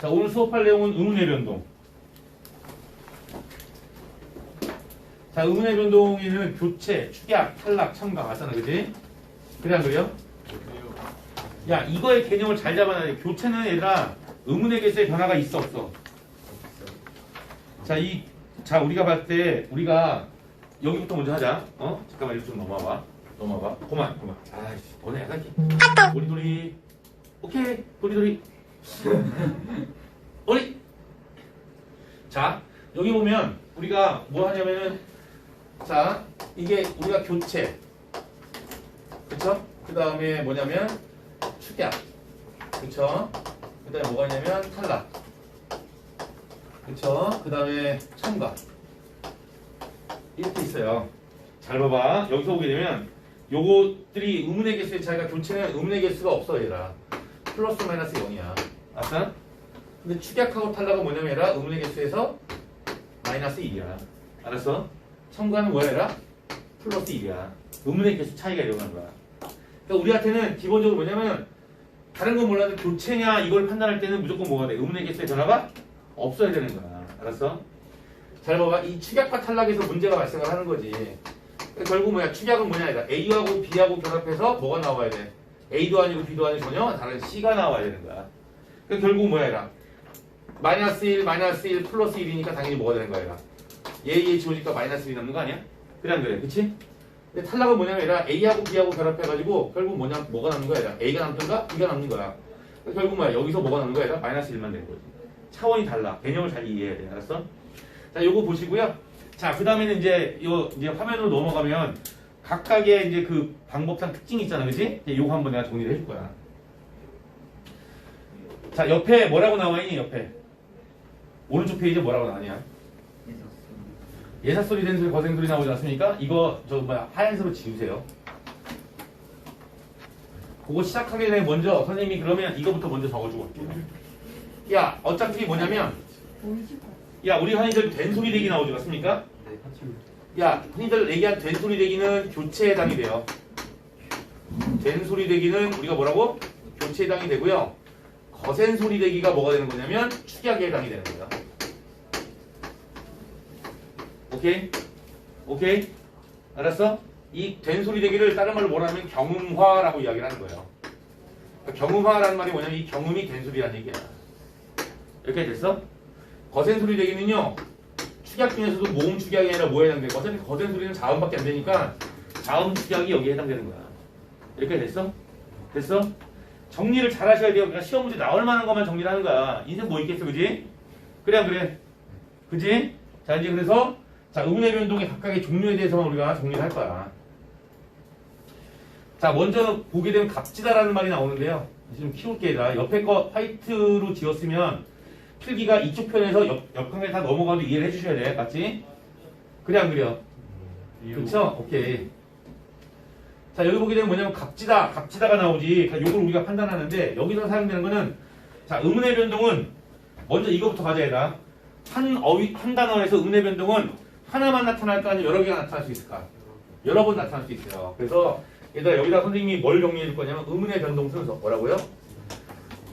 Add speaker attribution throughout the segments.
Speaker 1: 자, 오늘 수업할 내용은 의문의 변동. 자, 의문의 변동에는 교체, 축약, 탈락, 첨가 맞잖아, 그지? 그래, 안 그래요? 야, 이거의 개념을 잘 잡아놔야 돼. 교체는 얘들아, 의문의 개수의 변화가 있어, 없어? 자, 이, 자, 우리가 봤을 때, 우리가, 여기부터 먼저 하자. 어? 잠깐만, 이거 좀 넘어와봐. 넘어와봐. 그만, 그만. 아이씨, 너네 약간 이렇게. 도리도리. 오케이, 도리도리. 어리! 자, 여기 보면, 우리가 뭐 하냐면은, 자, 이게 우리가 교체. 그쵸? 그 다음에 뭐냐면, 축약. 그쵸? 그 다음에 뭐가 있냐면, 탈락. 그쵸? 그 다음에 첨가. 이렇게 있어요. 잘 봐봐. 여기서 보게 되면 요것들이 의문의 개수의 차이가 교체는 의문의 개수가 없어 얘라. 플러스 마이너스 0이야. 아까? 근데 축약하고 탈락은 뭐냐면 얘라 의문의 개수에서 마이너스 1이야. 알았어? 첨가는 뭐야 얘라? 플러스 1이야. 의문의 개수 차이가 일어나는 거야. 그러니까 우리한테는 기본적으로 뭐냐면 다른 건 몰라도 교체냐 이걸 판단할 때는 무조건 뭐가 돼? 의문의 개수의 변화가 없어야 되는 거야. 알았어? 잘 봐봐. 이 축약과 탈락에서 문제가 발생을 하는 거지. 그러니까 결국 뭐야? 축약은 뭐냐? 이다 A하고 B하고 결합해서 뭐가 나와야 돼? A도 아니고 B도 아니고 전혀 다른 C가 나와야 되는 거야. 그러니까 결국 뭐야? 이라 마이너스 1, 마이너스 1, 플러스 1이니까 당연히 뭐가 되는 거야? 이라 얘의 지워지니까 마이너스 1이 남는 거 아니야? 그래 안 그래? 그치? 근데 탈락은 뭐냐면 이라 A하고 B하고 결합해가지고 결국 뭐냐? 뭐가 남는 거야? 이라 A가 남든가 B가 남는 거야. 그러니까 결국 뭐야? 여기서 뭐가 남는 거야? 이라 마이너스 1만 되는 거지. 차원이 달라. 개념을 잘 이해해야 돼. 알았어? 자, 요거 보시고요. 자, 그 다음에는 이제 요 이제 화면으로 넘어가면 각각의 이제 그 방법상 특징이 있잖아, 그지? 요거 한번 내가 정리를 해줄 거야. 자, 옆에 뭐라고 나와 있니? 옆에 오른쪽 페이지에 뭐라고 나왔냐? 예사 소리 된 소리 거센 소리 나오지 않습니까? 이거 저 뭐야 하얀색으로 지우세요. 그거 시작하기 전에 먼저 선생님이 그러면 이거부터 먼저 적어주고. 야, 어차피 뭐냐면 야, 우리 흔히들 된소리 대기 나오지 않습니까? 야, 흔히들 얘기한 된소리 대기는 교체에 해당이 돼요. 된소리 대기는 우리가 뭐라고? 교체에 해당이 되고요. 거센 소리 대기가 뭐가 되는 거냐면 축약에 해당이 되는 거예요. 오케이? 오케이? 알았어? 이 된 소리 대기를 다른 말로 뭐라 하면 경음화라고 이야기를 하는 거예요. 그러니까 경음화라는 말이 뭐냐면 이 경음이 된 소리라는 얘기야. 이렇게 됐어? 거센 소리 대기는요 축약 중에서도 모음 축약이 아니라 뭐에 해당돼? 어차피 거센 소리는 자음밖에 안 되니까 자음 축약이 여기에 해당되는 거야. 이렇게 됐어? 됐어? 정리를 잘 하셔야 돼요. 그러니까 시험 문제 나올 만한 것만 정리를 하는 거야. 인생 뭐 있겠어, 그지? 그래, 안 그래? 그지? 자, 이제 그래서 자, 의문의 변동의 각각의 종류에 대해서만 우리가 정리를 할 거야. 자, 먼저 보게 되면 값지다라는 말이 나오는데요. 지금 키울게 다 옆에 거 화이트로 지었으면 필기가 이쪽 편에서 옆, 옆편에 다 넘어가도 이해를 해주셔야 돼. 맞지? 그래 안 그려? 그쵸? 오케이. 자 여기 보게 되면 뭐냐면 값지다, 값지다가 나오지. 요걸 우리가 판단하는데 여기서 사용되는 거는 자 의문의 변동은 먼저 이거부터 가져야 돼. 한 어휘 한 단어에서 의문의 변동은 하나만 나타날까 아니면 여러 개가 나타날 수 있을까? 여러 번 나타날 수 있어요. 그래서 얘들아 여기다 선생님이 뭘 정리해 줄 거냐면 의문의 변동 순서 뭐라고요?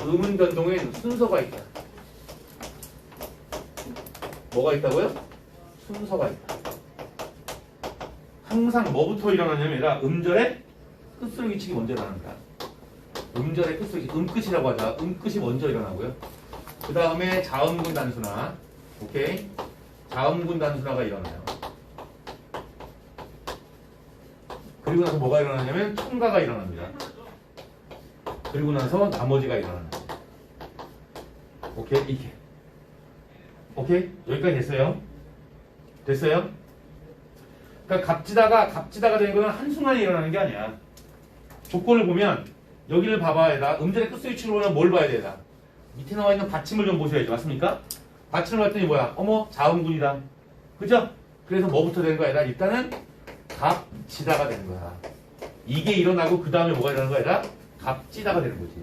Speaker 1: 의문 변동엔 순서가 있다. 뭐가 있다고요? 순서가 있다. 항상 뭐부터 일어나냐면 음절의 끝소리기치기 먼저 일어난다. 음절의 끝소리기 음끝이라고 하자. 음끝이 먼저 일어나고요. 그 다음에 자음군 단순화. 오케이? 자음군 단순화가 일어나요. 그리고 나서 뭐가 일어나냐면 첨가가 일어납니다. 그리고 나서 나머지가 일어납니다. 오케이? 이렇게. 오케이? 여기까지 됐어요? 됐어요? 그러니까 값지다가 값지다가 되는 거는 한순간에 일어나는 게 아니야. 조건을 보면 여기를 봐봐야 돼. 음절의 끝 스위치로 보면 뭘 봐야 되나? 밑에 나와 있는 받침을 좀 보셔야지. 맞습니까? 받침을 봤더니 뭐야? 어머 자음군이다. 그죠? 그래서 뭐부터 되는 거야? 일단은 값지다가 되는 거야. 이게 일어나고 그 다음에 뭐가 일어나는 거야? 값지다가 되는 거지.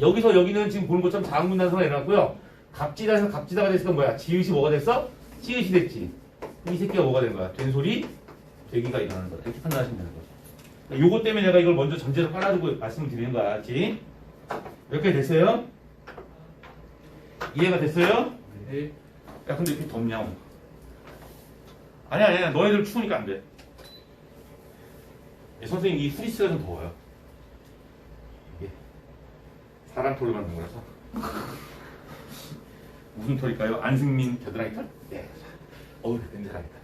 Speaker 1: 여기서 여기는 지금 보는 것처럼 자음군 단서가 일어났고요. 갑지다에서 갑지다가 됐으면 뭐야? 지읒이 뭐가 됐어? 찌읒이 됐지. 이 새끼가 뭐가 된 거야? 된 소리, 되기가 일어나는 거야. 이렇게 판단하시면 되는 거죠. 그러니까 요거 때문에 내가 이걸 먼저 전제로 깔아두고 말씀을 드리는 거야. 알지? 이렇게 됐어요? 이해가 됐어요?
Speaker 2: 네.
Speaker 1: 야 근데 이렇게 덥냐? 아니야 아니야 너희들 추우니까 안 돼. 예, 선생님 이 프리스가 좀 더워요. 이게 사람 털로 만든 거라서. 무슨 털일까요? 안승민 겨드랑이 털? 네. 어우 냄새나겠다.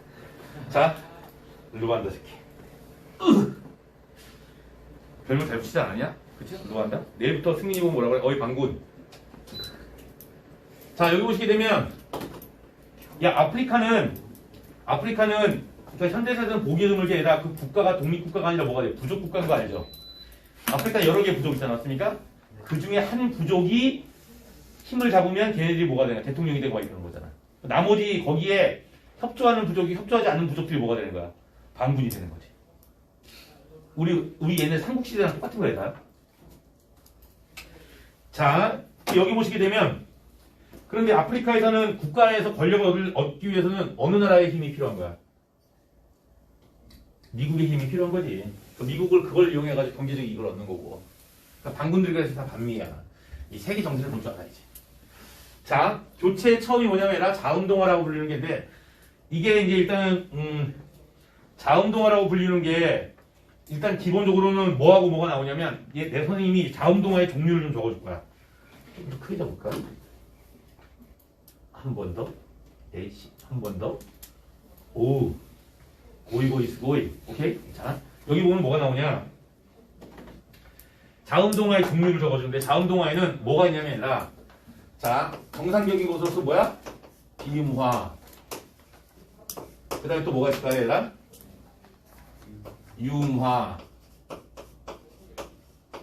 Speaker 1: 자, 루반다 새끼. 으! 별명 잘 붙이지 않았냐? 그치? 루반다? 내일부터 승민이 보면 뭐라고 그래? 어이 방군. 자 여기 보시게 되면 야 아프리카는 아프리카는 그러니까 현대사전 보기 드물 게 아니라 그 국가가 독립국가가 아니라 뭐가 돼? 부족 국가인 거 알죠? 아프리카 여러 개 부족 있지 않았습니까? 그 중에 한 부족이 힘을 잡으면 걔네들이 뭐가 되냐? 대통령이 되고 막 이러는 거잖아. 나머지 거기에 협조하는 부족이 협조하지 않는 부족들이 뭐가 되는 거야? 반군이 되는 거지. 우리 우리 얘네 삼국시대랑 똑같은 거예요. 자 여기 보시게 되면 그런데 아프리카에서는 국가에서 권력을 얻기 위해서는 어느 나라의 힘이 필요한 거야? 미국의 힘이 필요한 거지. 그 미국을 그걸 이용해가지고 경제적 이익을 얻는 거고. 그러니까 반군들이 그래서 다 반미야. 이 세계 정세를 볼 줄 알아야지. 자, 교체 처음이 뭐냐면 얘라 자음동화라고 불리는 게인데 이게 이제 일단은 음, 자음동화라고 불리는 게 일단 기본적으로는 뭐하고 뭐가 나오냐면 얘 내 선생님이 자음동화의 종류를 좀 적어줄 거야. 좀 더 크게 적을까? 한 번 더. 에이씨, 한 번 더. 오. 고이 고이 스고이. 오케이? 자, 여기 보면 뭐가 나오냐? 자음동화의 종류를 적어주는데 자음동화에는 뭐가 있냐면 라 자, 정상적인 것으로서 뭐야? 비음화. 그 다음에 또 뭐가 있을까요, 얘들아? 유음화.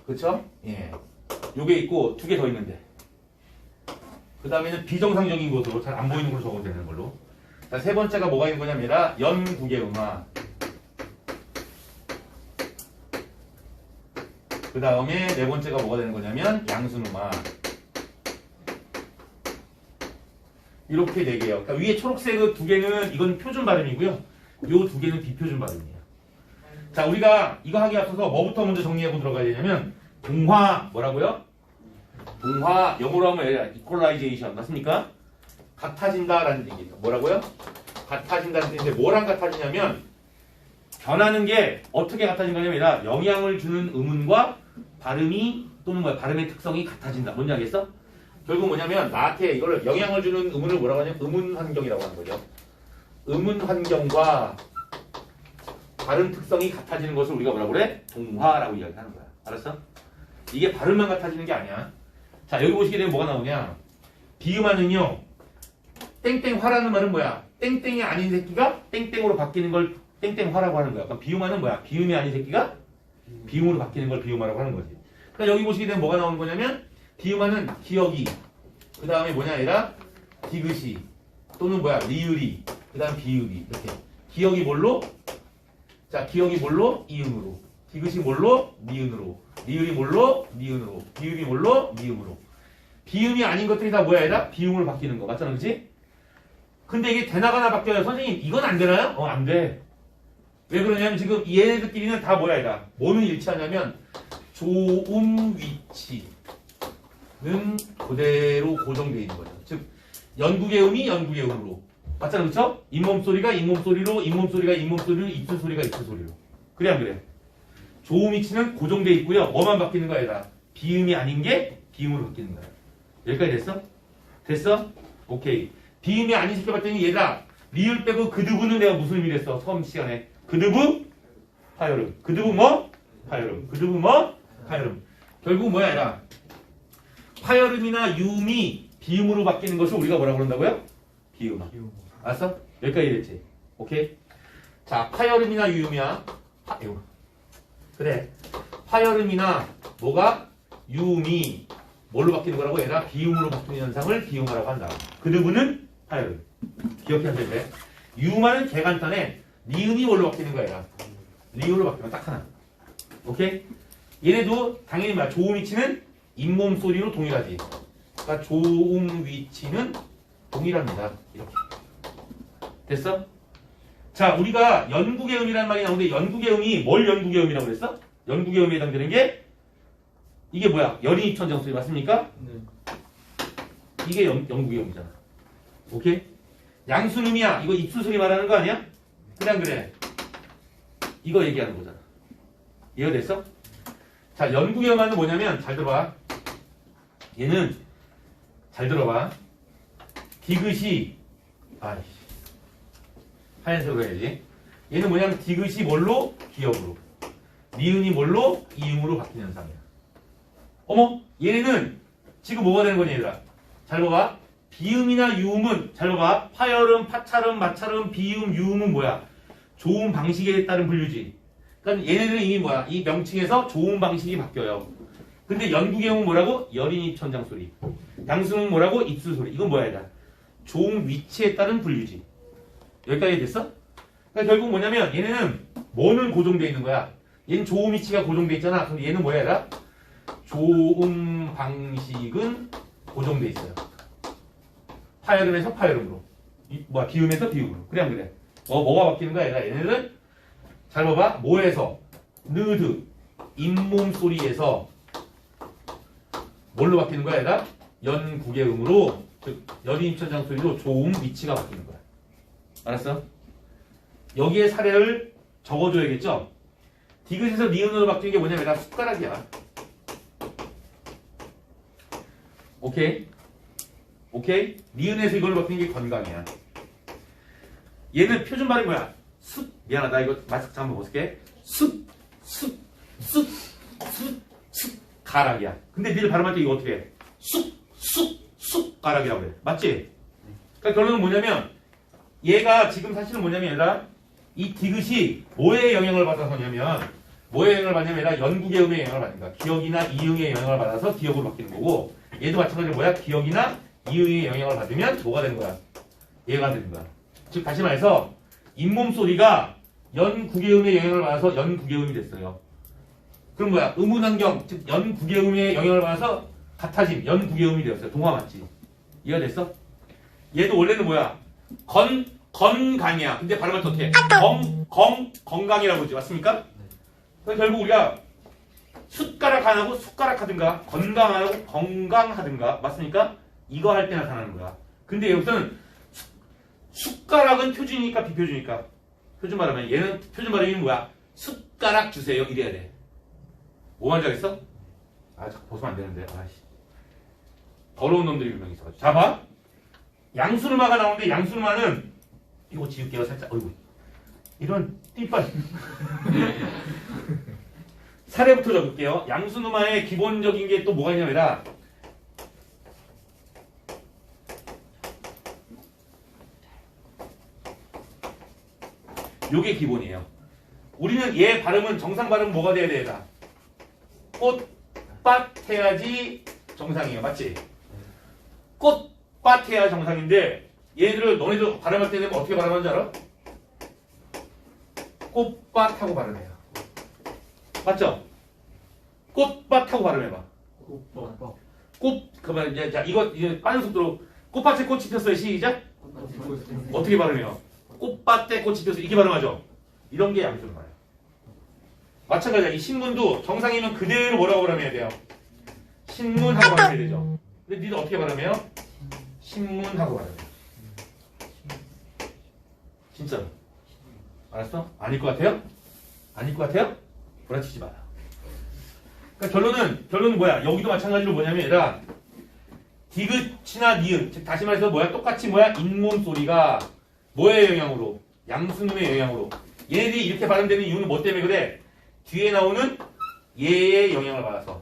Speaker 1: 그쵸? 예. 요게 있고 두 개 더 있는데. 그 다음에는 비정상적인 것으로 잘 안 보이는 걸로 적어도 되는 걸로. 자, 세 번째가 뭐가 있는 거냐면 얘들아, 연국의 음화. 그 다음에 네 번째가 뭐가 되는 거냐면 양순음화. 이렇게 네 개요. 그러니까 위에 초록색 두 개는 이건 표준 발음이고요. 요 두 개는 비표준 발음이에요. 자, 우리가 이거 하기 앞서서 뭐부터 먼저 정리하고 들어가야 되냐면 동화 뭐라고요? 동화 영어로 하면 equalization 맞습니까? 같아진다라는 얘기죠. 뭐라고요? 같아진다는 뜻인데 뭐랑 같아지냐면 변하는 게 어떻게 같아진 거냐면 얘가 영향을 주는 음운과 발음이 또는 뭐야 발음의 특성이 같아진다. 뭔지 알겠어? 결국 뭐냐면 나한테 이걸 영향을 주는 음운을 뭐라고 하냐면 음운 환경이라고 하는 거죠. 음운 환경과 발음 특성이 같아지는 것을 우리가 뭐라고 그래? 동화라고 이야기하는 거야. 알았어? 이게 발음만 같아지는 게 아니야. 자 여기 보시게 되면 뭐가 나오냐? 비음화는요. 땡땡화라는 말은 뭐야? 땡땡이 아닌 새끼가 땡땡으로 바뀌는 걸 땡땡화라고 하는 거야. 그럼 비음화는 뭐야? 비음이 아닌 새끼가 비음으로 바뀌는 걸 비음화라고 하는 거지. 그러니까 여기 보시게 되면 뭐가 나오는 거냐면 비음화는 기억이. 그 다음에 뭐냐 아니라 디귿이 또는 뭐야? 리을이. 그 다음 비읍이 이렇게. 기억이 뭘로? 자 기억이 뭘로? 이음으로. 디귿이 뭘로? 니은으로. 리을이 뭘로? 니은으로. 비읍이 뭘로? 미음으로. 비음이 아닌 것들이 다 뭐야 아니라 비음으로 바뀌는 거. 맞잖아 그치? 근데 이게 되나가나 바뀌어요? 선생님 이건 안 되나요? 어 안돼. 왜 그러냐면 지금 얘네들끼리는 다 뭐야 아니라 뭐는 일치하냐면 조음 위치 는 그대로 고정되어 있는 거죠 즉 연국의 음이 연국의 음으로 맞잖아 그쵸? 잇몸 소리가 잇몸 소리로 잇몸 소리가 잇몸 소리로 입술 소리가 입술 소리로 그래 안 그래? 조음 위치는 고정돼 있고요. 뭐만 바뀌는 거야, 얘들아? 비음이 아닌 게 비음으로 바뀌는 거야. 여기까지 됐어? 됐어? 오케이. 비음이 아닌 새끼 봤더니 얘들아, 리을 빼고 그드부는 내가 무슨 의미랬어? 처음 시간에. 그드부? 파열음. 그드부 뭐? 파열음. 그드부 뭐? 파열음. 결국 뭐야, 얘들아? 파열음이나 유음이 비음으로 바뀌는 것을 우리가 뭐라고 그런다고요? 비음화. 알았어? 여기까지 됐지? 오케이? 자, 파열음이나 유음이야. 파, 이거. 그래. 파열음이나 뭐가 유음이 뭘로 바뀌는 거라고 얘라 비음으로 바뀌는 현상을 비음화라고 한다. 그 부분은 파열음. 기억해야 되는데. 유음화는 개간단해. 니음이 뭘로 바뀌는 거야, 얘라. 리음으로 바뀌면 딱 하나. 오케이? 얘네도 당연히 말 조음 위치는 잇몸 소리로 동일하지. 그러니까 조음 위치는 동일합니다. 이렇게. 됐어? 자, 우리가 연국의 음이라는 말이 나오는데 연국의 음이 뭘 연국의 음이라고 그랬어? 연국의 음에 해당되는 게 이게 뭐야? 연인 입천정 소리 맞습니까?
Speaker 2: 네.
Speaker 1: 이게 영, 영구경이잖아. 오케이? 양수음이야. 이거 입술 소리 말하는 거 아니야? 그냥 그래. 이거 얘기하는 거잖아. 이해됐어? 자, 연구경화는 뭐냐면 잘 들어봐. 얘는 잘 들어봐. 디귿이 아이씨 하얀색으로 해야지. 얘는 뭐냐면 디귿이 뭘로? 기억으로. 니은이 뭘로? 이음으로 바뀌는 현상이야. 어머, 얘네는 지금 뭐가 되는 거니 얘들아? 잘 봐봐. 비음이나 유음은 잘 봐봐. 파열음, 파찰음, 마찰음, 비음, 유음은 뭐야? 좋은 방식에 따른 분류지. 그러니까 얘네들은 이미 뭐야? 이 명칭에서 좋은 방식이 바뀌어요. 근데 연구경은 뭐라고? 여린이 천장 소리. 양수는 뭐라고? 입술 소리. 이건 뭐야, 얘들아? 좋은 위치에 따른 분류지. 여기까지 됐어? 그러니까 결국 뭐냐면 얘네는 뭐는 고정돼 있는 거야? 얘는 좋은 위치가 고정돼 있잖아. 근데 얘는 뭐야, 얘들아? 좋은 방식은 고정돼 있어요. 파열음에서 파열음으로. 이- 뭐야, 비음에서 비음으로. 그래, 안 그래? 뭐, 뭐가 바뀌는 거야, 얘들아? 얘네들은 잘 봐봐. 뭐에서? 느드. 잇몸 소리에서 뭘로 바뀌는 거야, 얘들아? 연국의 음으로, 즉, 연임천장 소리로 좋은 위치가 바뀌는 거야. 알았어? 여기에 사례를 적어줘야겠죠? 디귿에서 니은으로 바뀌는 게 뭐냐면 얘들아, 숟가락이야. 오케이? 오케이? 니은에서 이걸로 바뀌는 게 건강이야. 얘는 표준 발음이 뭐야? 숲. 미안하다. 이거 마스크 한번 벗을게. 숲, 숲, 숲, 숲, 숲, 가락이야. 근데 니들 발음할 때 이거 어떻게 해? 숲, 숲, 숲, 가락이라고 그래. 맞지? 그러니까 결론은 뭐냐면 얘가 지금 사실은 뭐냐면 얘들아 이 디귿이 뭐에 영향을 받아서냐면 뭐에 영향을 받냐면 얘가 연국의 음에 영향을 받는 거야. 기억이나 이응의 영향을 받아서 기억으로 바뀌는 거고 얘도 마찬가지로 뭐야? 기억이나 이응의 영향을 받으면 뭐가 되는 거야? 얘가 되는 거야. 즉 다시 말해서 잇몸 소리가 연국의 음의 영향을 받아서 연국의 음이 됐어요. 그럼 뭐야? 음운 환경, 즉 연국의 음의 영향을 받아서 같아짐, 연국의 음이 되었어요. 동화 맞지? 이해가 됐어? 얘도 원래는 뭐야? 건 건강이야. 근데 발음할 때 어떻게? 건, 건, 건강이라고 하지. 맞습니까? 그래서 결국 우리가 숟가락 안 하고 숟가락 하든가 건강 안 하고 건강 하든가 맞습니까? 이거 할 때 나타나는 거야. 근데 여기서는 숟- 숟가락은 표준이니까 비표준이니까 표준 발음은 얘는 표준 발음이 뭐야? 숟가락 주세요 이래야 돼. 뭐 말인지 알겠어? 아 자꾸 벗으면 안 되는데. 아씨. 더러운 놈들이 분명히 있어가지고. 자 봐. 양수르마가 나오는데 양수르마는 이거 지울게요. 살짝 어이구. 이런 띠빨. 사례부터 적을게요. 양수누마의 기본적인 게 또 뭐가 있냐면 요게 기본이에요. 우리는 얘 발음은 정상 발음 뭐가 돼야 되나 꽃밭 해야지 정상이에요 맞지? 꽃밭 해야 정상인데 얘들을 너네들 발음할 때 되면 어떻게 발음하는지 알아? 꽃밭하고 발음해요. 맞죠? 꽃밭하고 발음해봐. 꽃, 그러면 이제 자 이거 이제 빠른 속도로 꽃밭에 꽃이 폈어요. 시작. 어떻게 발음해요? 꽃밭에 꽃이 폈어요. 이렇게 발음하죠. 이런 게 양수는 말이에요. 마찬가지야. 이 신문도 정상이면 그대로 뭐라고 발음해야 돼요? 신문하고 발음해야 되죠. 근데 니들 어떻게 발음해요? 신문하고 발음해요. 진짜로. 알았어? 아닐 것 같아요? 아닐 것 같아요? 불안치지 마라. 그러니까 결론은 결론은 뭐야? 여기도 마찬가지로 뭐냐면 얘들아 디귿이나 니은 즉 다시 말해서 뭐야? 똑같이 뭐야? 잇몸 소리가 뭐의 영향으로? 양수음의 영향으로 얘네들이 이렇게 발음되는 이유는 뭐 때문에 그래? 뒤에 나오는 얘의 영향을 받아서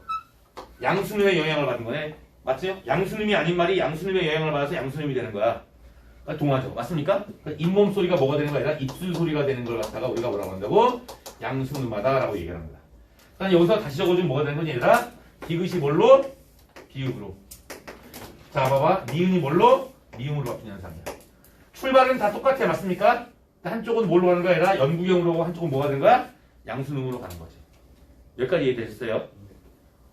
Speaker 1: 양수음의 영향을 받은 거네. 맞죠? 양수음이 아닌 말이 양수음의 영향을 받아서 양수음이 되는 거야. 그러니까 동화죠. 맞습니까? 그러니까 잇몸 소리가 뭐가 되는 거 아니라 입술 소리가 되는 걸 갖다가 우리가 뭐라고 한다고? 양수음하다라고 얘기를 합니다. 그러니까 여기서 다시 적어주면 뭐가 되는 거니 얘들아? 디귿이 뭘로? 비읍으로. 자 봐봐. 니은이 뭘로? 미음으로 바뀌는 현상이야. 출발은 다 똑같아. 맞습니까? 한쪽은 뭘로 가는 거야? 얘들아? 연구경으로 하고 한쪽은 뭐가 되는 거야? 양수음으로 가는 거지. 여기까지 이해되셨어요?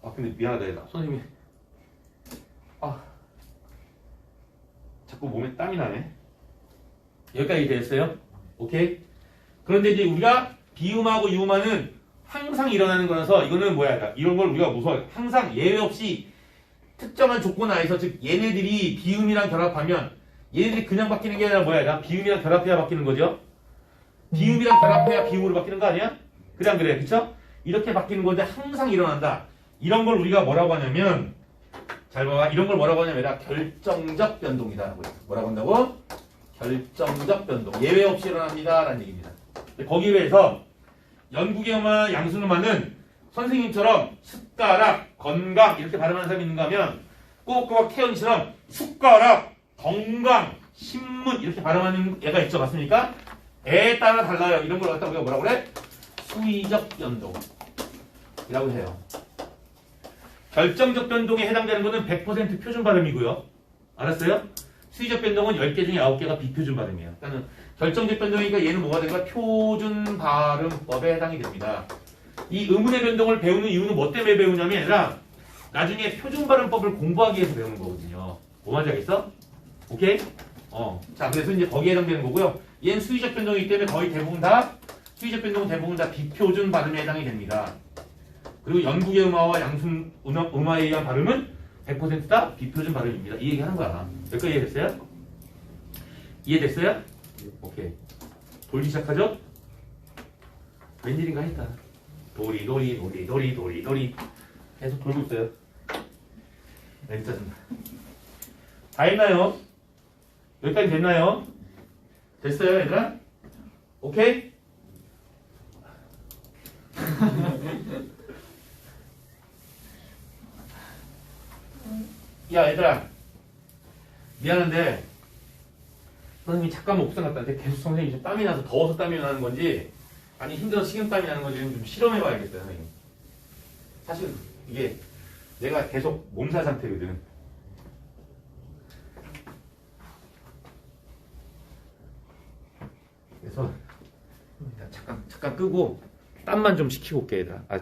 Speaker 1: 아 근데 미안하다 얘들아. 선생님이 아 자꾸 몸에 땀이 나네. 여기까지 됐어요? 오케이? 그런데 이제 우리가 비음하고 유음하는 항상 일어나는 거라서 이거는 뭐야? 이런 걸 우리가 무서워요. 항상 예외 없이 특정한 조건 하에서 즉 얘네들이 비음이랑 결합하면 얘네들이 그냥 바뀌는 게 아니라 뭐야? 나 비음이랑 결합해야 바뀌는 거죠? 비음이랑 결합해야 비음으로 바뀌는 거 아니야? 안 그래? 그쵸? 이렇게 바뀌는 건데 항상 일어난다. 이런 걸 우리가 뭐라고 하냐면 잘 봐봐. 이런 걸 뭐라고 하냐면 얘가 결정적 변동이다라고 해요. 뭐라고 한다고? 결정적 변동. 예외 없이 일어납니다. 라는 얘기입니다. 거기에 비해서 연구계엄화 양수누마는 선생님처럼 숟가락, 건강 이렇게 발음하는 사람이 있는가 하면 꼬꼬와 태연이처럼 숟가락, 건강, 신문 이렇게 발음하는 애가 있죠. 맞습니까? 애에 따라 달라요. 이런 걸 갖다 우리가 뭐라고 그래? 수의적 변동이라고 해요. 결정적 변동에 해당되는 것은 100% 표준 발음이고요. 알았어요? 수의적 변동은 10개 중에 9개가 비표준 발음이에요. 일단은 결정적 변동이니까 얘는 뭐가 거야? 표준 발음법에 해당이 됩니다. 이 의문의 변동을 배우는 이유는 뭐 때문에 배우냐면 아니라 나중에 표준 발음법을 공부하기 위해서 배우는 거거든요. 뭐 말인지 알겠어? 오케이? 어. 자, 그래서 이제 거기에 해당되는 거고요. 얘는 수의적 변동이기 때문에 거의 대부분 다 수의적 변동은 대부분 다 비표준 발음에 해당이 됩니다. 그리고 영국의 음화와 양순 음화- 음화에 의한 발음은 100%다 비표준 발음입니다. 이 얘기 하는 거야. 여기까지 이해됐어요? 이해됐어요? 오케이. 돌기 시작하죠? 웬일인가 했다. 도리 도리 도리 도리 도리 도리 계속 돌고 있어요. 네, 짜증나. 다 했나요? 여기까지 됐나요? 됐어요, 얘들아? 오케이? 야, 얘들아. 미안한데, 선생님이 잠깐 옥상 갔다 왔는데 계속 선생님이 좀 땀이 나서 더워서 땀이 나는 건지, 아니 힘들어서 식은땀이 나는 건지 좀 실험해 봐야겠어요, 선생님. 사실 이게 내가 계속 몸살 상태거든. 그래서 잠깐 잠깐 끄고 땀만 좀 식히고 올게 얘들아. 아,